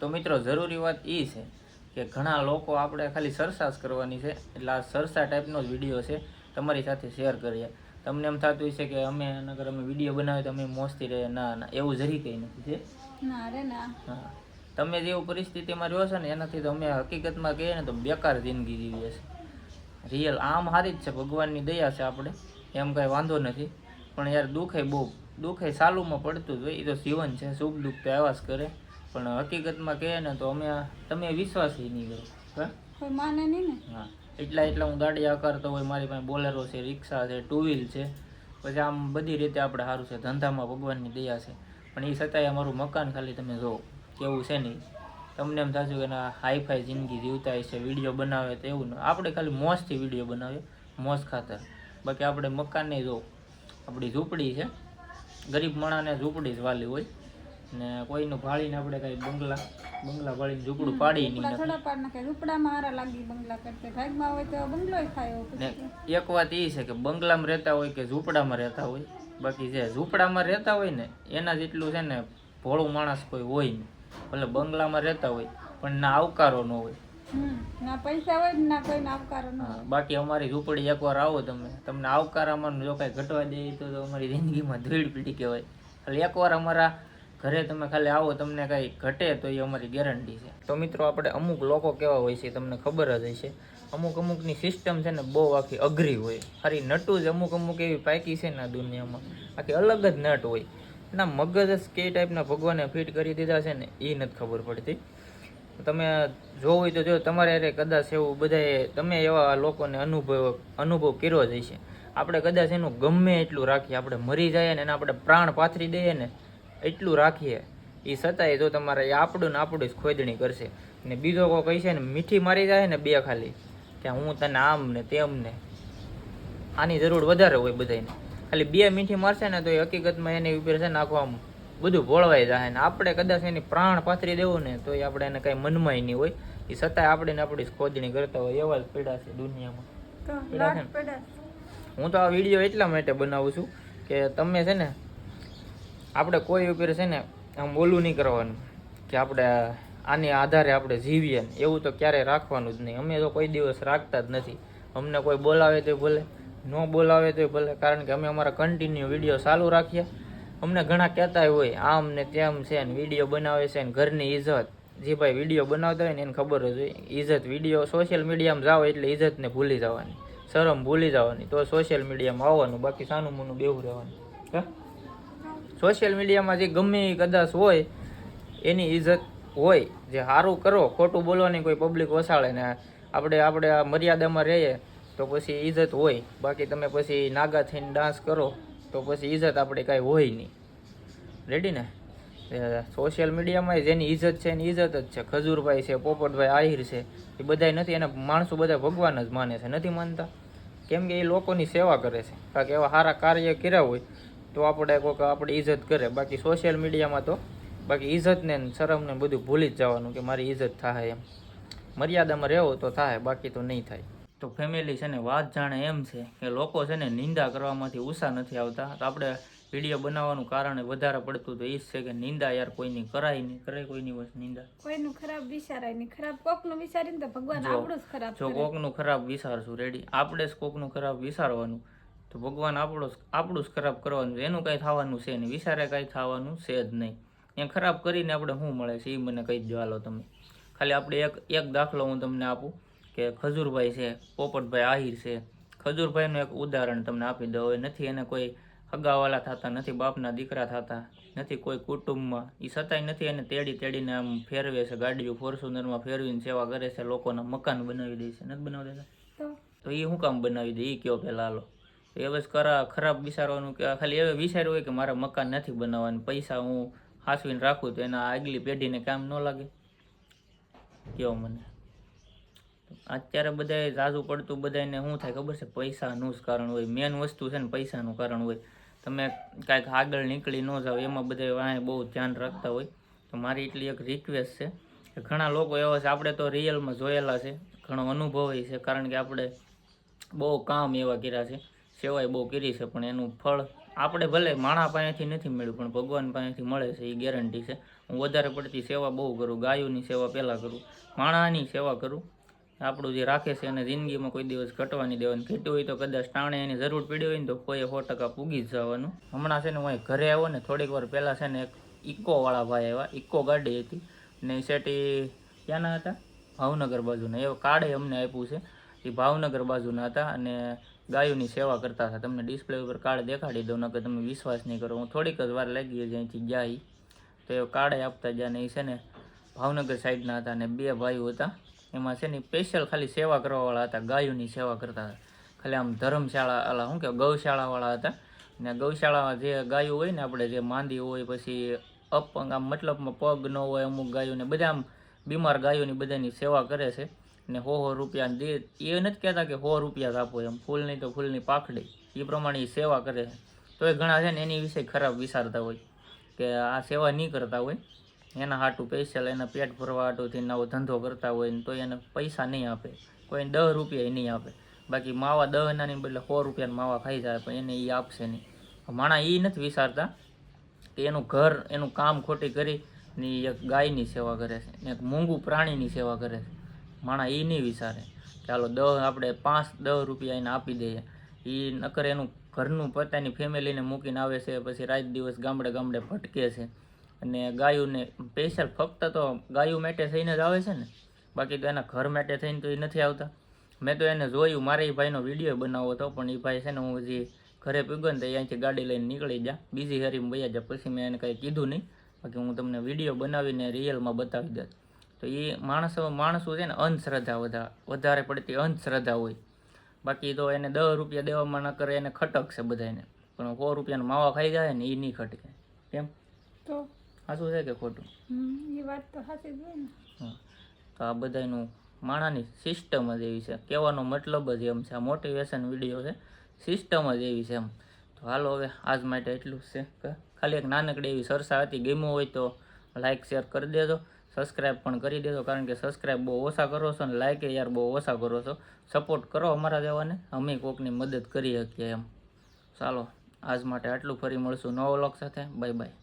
તો મિત્રો જરૂરી વાત એ છે કે ઘણા લોકો આપણે ખાલી સરસાસ કરવાની છે. એટલે આ સરસા ટાઈપનો જ વીડિયો છે. તમારી સાથે શેર કરીએ. તમને એમ થતું હોય છે કે અમે નગર અમે વીડિયો બનાવીએ તો અમે મોજથી રહીએ. ના ના એવું જરી કંઈ નથી છે? ના રે ના. હા. તમે જેવું પરિસ્થિતિમાં રહ્યો છો ને એનાથી તો અમે હકીકતમાં કહીએ ને તો બેકાર જિંદગી જીવીએ છીએ. રિયલ આમ સારી જ છે. ભગવાનની દયા છે આપણે. એમ કાંઈ વાંધો નથી. પણ યાર દુઃખે બહુ દુઃખે સાલુમાં પડતું જ હોય. એ તો જીવન છે. સુખ દુઃખ તો આવ્યા જ કરે. પણ હકીકતમાં કહે ને તો અમે તમે વિશ્વાસ નહીં કરો હા? કોઈ માને નહીં ને? હા. એટલા એટલા હું ગાડી આકારતો હોય મારી પાસે બોલેરો છે રિક્ષા છે ટુ વ્હીલ છે. પછી આમ બધી રીતે આપણે સારું છે ધંધામાં ભગવાનની દયા છે. પણ એ છતાંય અમારું મકાન ખાલી તમે જુઓ કેવું છે નહીં? તમને એમ થશે કે ના હાઈફાઈ જિંદગી જીવતા હશે વીડિયો બનાવે તો એવું ન આપણે ખાલી મોજથી વીડિયો બનાવીએ મોજ ખાતર. બાકી આપણે મકાનને જો આપણી ઝૂંપડી છે. ગરીબ માણાને ઝૂંપડી જ વાલી હોય. ને કોઈનું ભાળીને આપણે કઈ બંગલા બંગલા ભાળીને ઝૂંપડું પાડી નહીં ઝૂંપડા થોડા પાડ નાખે ઝૂંપડામાં મારા લાગી બંગલા કરતે. ભાગમાં હોય તો બંગલોય થાય ને એક વાત એ છે કે બંગલામાં રહેતા હોય કે ઝૂંપડામાં રહેતા હોય બાકી જે ઝૂંપડામાં રહેતા હોય ને એના જેટલું છે ને ભોળું માણસ કોઈ હોય નહીં. ભલે બંગલામાં રહેતા હોય પણ ના આવકારો ન હોય. ના પૈસા હોય ના કોઈ આવકારો ન બાકી અમારી ઝૂંપડી એકવાર આવો તમે. તમને આવકારામાં જો કાંઈ ઘટવા દે તો તો અમારી જિંદગીમાં ધૂળ પીટી કહેવાય. એટલે એકવાર અમારા ઘરે તમે ખાલી આવો, તમને કાંઈ ઘટે તો એ અમારી ગેરંટી છે. તો મિત્રો આપણે અમુક લોકો કેવા હોય છે તમને ખબર જ હશે. અમુક અમુકની સિસ્ટમ છે ને બહુ આખી અઘરી હોય. ખાલી નટું જ અમુક અમુક એવી પાકી છે ને દુનિયામાં. આખી અલગ જ નટ હોય. ના, મગજ જ કે ટાઈપના ભગવાને ફિટ કરી દીધા છે ને એ નથી ખબર પડતી. તમે જોવું હોય તો જો, તમારે અરે કદાચ એવું બધાએ, તમે એવા લોકોને અનુભવ અનુભવ કર્યો જ હશે. આપણે કદાચ એનું ગમે એટલું રાખીએ, આપણે મરી જઈએ ને એને આપણે પ્રાણ પાથરી દઈએ ને એટલું રાખીએ. એ છતાંય જો તમારે એ આપણું ને આપણું જ ખોદણી કરશે. ને બીજો કોઈ કહી છે ને મીઠી મારી જાય ને બે ખાલી. કે હું તને આમ ને તેમ ને. આની જરૂર વધારે હોય બધાને ખાલી બે મીઠી મારશે ને તો એ હકીકતમાં એની ઉપર છે ને આખું આમ બધું ભોળવાઈ જાય ને. આપણે કદાચ એની પ્રાણ પાથરી દેવું ને તો એ આપણે એને કાંઈ મનમાંય નહીં હોય. એ છતાંય આપણે ને આપણી ખોદણી કરતા હોય. એવા જ પીડા છે દુનિયામાં. હું તો આ વીડિયો એટલા માટે બનાવું છું કે તમે છે ને આપણે કોઈ ઉપર છે ને આમ ઓલું નહીં કરવાનું કે આપણે આની આધારે આપણે જીવીએ ને એવું તો ક્યારેય રાખવાનું જ નહીં. અમે તો કોઈ દિવસ રાખતા જ નથી. અમને કોઈ બોલાવે તો ભલે, ન બોલાવે તો ભલે, કારણ કે અમે અમારા કન્ટિન્યુ વીડિયો ચાલુ રાખીએ. અમને ઘણા કહેતા હોય, આમ ને તેમ છે ને વીડિયો બનાવે છે ને ઘરની ઇજ્જત જે ભાઈ વીડિયો બનાવતા હોય ને એને ખબર જ હોય ઇજ્જત વીડિયો સોશિયલ મીડિયામાં જાઓ એટલે ઇજ્જતને ભૂલી જવાની. શરમ ભૂલી જવાની. તો સોશિયલ મીડિયામાં આવવાનું, બાકી સાનું મૂનું બેવું રહેવાનું. હા? સોશિયલ મીડિયામાં જે ગમે કદાચ હોય, એની ઇજ્જત હોય, જે સારું કરો, ખોટું બોલવાની કોઈ પબ્લિક વસાડે ને આપણે આપણે આ મર્યાદામાં રહીએ, તો પછી ઇજ્જત હોય. બાકી તમે પછી નાગા થઈને ડાન્સ કરો, તો પછી ઇજ્જત આપણે કાંઈ હોય નહીં. રેડી ને? સોશિયલ મીડિયામાં જેની ઇજ્જત છે, એની ઇજ્જત જ છે. ખજૂરભાઈ છે, પોપટભાઈ આહિર છે, એ બધાય નથી, એને માણસો બધા ભગવાન જ માને છે. નથી માનતા? કેમ કે એ લોકોની સેવા કરે છે. કારણ કે એવા સારા કાર્ય કર્યા હોય તો આપણે કોઈક આપણે ઇજ્જત કરે. બાકી સોશિયલ મીડિયામાં તો બાકી ઇજ્જતને શરમને બધું ભૂલી જ જવાનું કે મારી ઇજ્જત થાય એમ. મર્યાદામાં રહેવો તો થાય બાકી તો નહીં થાય. તો ફેમિલી છે ને વાત જાણે એમ છે કે લોકો છે ને નિંદા કરવામાંથી ઉષા નથી આવતા. તો આપણે વીડિયો બનાવવાનું કારણ વધારે પડતું તો એ જ છે કે નિંદા યાર કોઈની કરાય નહીં. કરે કોઈની વસ્તુ નિંદા. કોઈનું ખરાબ વિચારાય નહીં. ખરાબ કોકનું વિચારીને તો ભગવાન આપણું જ ખરાબ જો કોકનું ખરાબ વિચારશું રેડી આપણે જ કોકનું ખરાબ વિચારવાનું. તો ભગવાન આપણો આપણું જ ખરાબ કરવાનું છે. એનું કાંઈ થવાનું છે નહીં. વિચારે કાંઈ થવાનું છે જ નહીં. એ ખરાબ કરીને આપણે શું મળે છે? એ મને કહી દો હાલો તમે. ખાલી આપણે એક એક દાખલો હું તમને આપું કે ખજૂરભાઈ છે પોપટભાઈ આહિર છે. ખજૂરભાઈનું એક ઉદાહરણ તમને આપી દઉં. હવે નથી એને કોઈ હગાવાલા થતા નથી બાપના દીકરા થતા નથી કોઈ કુટુંબમાં. એ છતાંય નથી એને તેડી તેડીને આમ ફેરવે છે. ગાડીઓ ફોર્ચ્યુનરમાં ફેરવીને સેવા કરે છે. લોકોના મકાન બનાવી દે છે. નથી બનાવી દેતા તો? તો એ હું કામ બનાવી દે? એ કયો પહેલા હાલો. એ બસ ખરા ખરાબ વિચારવાનું કે ખાલી એવું વિચાર્યું હોય કે મારે મકાન નથી બનાવવાનું, પૈસા હું હાસવીને રાખું તો એના આગલી પેઢીને કામ ન લાગે. કયો મને? અત્યારે બધાય ઝાઝું પડતું, બધાને શું થાય ખબર છે? પૈસાનું જ કારણ હોય. મેન વસ્તુ છે ને પૈસાનું કારણ હોય. તમે કાંઈક આગળ નીકળી ન જાઓ, એમાં બધા વાંહે બહુ ધ્યાન રાખતા હોય. તો મારી એટલી એક રિક્વેસ્ટ છે કે ઘણા લોકો એવા છે, આપણે તો રિયલમાં જોયેલા છે. ઘણો અનુભવ છે, કારણ કે આપણે બહુ કામ એવા કર્યા છે. સેવાય બહુ કરી છે, પણ એનું ફળ આપણે ભલે માણા પાસેથી નથી મળ્યું, પણ ભગવાન પાસેથી મળે છે, એ ગેરંટી છે. હું વધારે પડતી સેવા બહુ કરું, ગાયોની સેવા પહેલાં કરું, માણાની સેવા કરું. આપણું જે રાખે છે, એને જિંદગીમાં કોઈ દિવસ ઘટવાની દેવાની. ઘટ્યું હોય તો કદાચ ટાણે એની જરૂર પડી હોય ને તો કોઈ સો ટકા પૂગી જવાનું. હમણાં છે ને, હું ઘરે આવ્યો ને, થોડીક વાર પહેલાં છે ને, એક ઇકોવાળા ભાઈ આવ્યા, ઇકો ગાડી હતી. ને સેટી ક્યાંના હતા? ભાવનગર બાજુના. એ કાર્ડે અમને આપ્યું છે. એ ભાવનગર બાજુના હતા અને ગાયોની સેવા કરતા હતા. તમને ડિસ્પ્લે ઉપર કાર્ડ દેખાડી દઉં, નકર તમે વિશ્વાસ નહીં કરો. હું થોડીક જ વાર લાગી હતી અહીંથી જાય તો એ કાર્ડે આપતા જ્યાં ને એ છે ને ભાવનગર સાઈડના હતા અને બે ભાઈઓ હતા. એમાં છે ને સ્પેશિયલ ખાલી સેવા કરવાવાળા હતા, ગાયોની સેવા કરતા હતા. ખાલી આમ ધર્મશાળા, અલા શું કે ગૌશાળાવાળા હતા. ને ગૌશાળામાં જે ગાયો હોય ને આપણે જે માંદી હોય, પછી અપંગ, આમ મતલબમાં પગ ન હોય અમુક ગાયોને, બધા આમ બીમાર ગાયોની બધાની સેવા કરે છે. ને સો સો રૂપિયા દે. એ નથી કહેતા કે સો રૂપિયા જ આપો એમ. ફૂલની તો ફૂલની પાખડી. એ પ્રમાણે એ સેવા કરે. તો એ ઘણા છે ને એની વિશે ખરાબ વિચારતા હોય કે આ સેવા નહીં કરતા હોય. એના હાટું પૈસા એના પેટ ભરવા હાટુથી નવો ધંધો કરતા હોય ને તો એને પૈસા નહીં આપે. કોઈને દસ રૂપિયા નહીં આપે. બાકી માવા દસ નાની બદલે સો રૂપિયાના માવા ખાઈ જાય પણ એને એ આપશે નહીં. માણા એ નથી વિચારતા કે એનું ઘર, એનું કામ ખોટી કરી ને એક ગાયની સેવા કરે છે. એક મૂંગું પ્રાણીની સેવા કરે છે. માણા એ નહીં વિચારે ચાલો દસ આપણે પાંચ દસ રૂપિયા એને આપી દઈએ. એ નકર એનું ઘરનું પોતાની ફેમિલીને મૂકીને આવે છે, પછી રાત દિવસ ગામડે ગામડે ભટકે છે. અને ગાયોને સ્પેશિયલ ફક્ત તો ગાયો માટે થઈને જ આવે છે ને, બાકી તો એના ઘર માટે થઈને તો એ નથી આવતા. મેં તો એને જોયું, મારે એ ભાઈનો વીડિયો બનાવવો હતો, પણ એ ભાઈ છે ને હું હજી ઘરે પીગો ને તો અહીંથી ગાડી લઈને નીકળી જા. બીજી હરીમાં વયા જા, પછી મેં એને કંઈ કીધું નહીં. બાકી હું તમને વીડિયો બનાવીને રિયલમાં બતાવી દઉં તો એ માણસો માણસો છે ને અંધશ્રદ્ધા વધારે વધારે પડતી અંધશ્રદ્ધા હોય. બાકી તો એને દસ રૂપિયા દેવામાં ન કરે એને ખટકશે બધાને પણ સો રૂપિયાનો માવા ખાઈ જાય ને એ નહીં ખટકે. કેમ? તો? સાચું છે કે ખોટું? એ વાત તો સાચી જ ને. તો આ બધાનું માણાની સિસ્ટમ જ એવી છે. કહેવાનો મતલબ જ એમ છે. આ મોટિવેશન વીડિયો છે. સિસ્ટમ જ એવી છે એમ. તો હાલો હવે આજ માટે એટલું જ છે. કે? ખાલી એક નાનકડી એવી સરસા હતી. ગેમો હોય તો લાઇક શેર કરી દેજો. સબસ્ક્રાઈબ પણ કરી દેજો, કારણ કે સબસ્ક્રાઇબ બહુ ઓછા કરો છો અને લાઇક યાર બહુ ઓછા કરો છો. સપોર્ટ કરો અમારા જેવાને અમે કોકની મદદ કરી શકીએ એમ. ચાલો, આજ માટે આટલું ફરી મળશું નવો લોક સાથે. Bye bye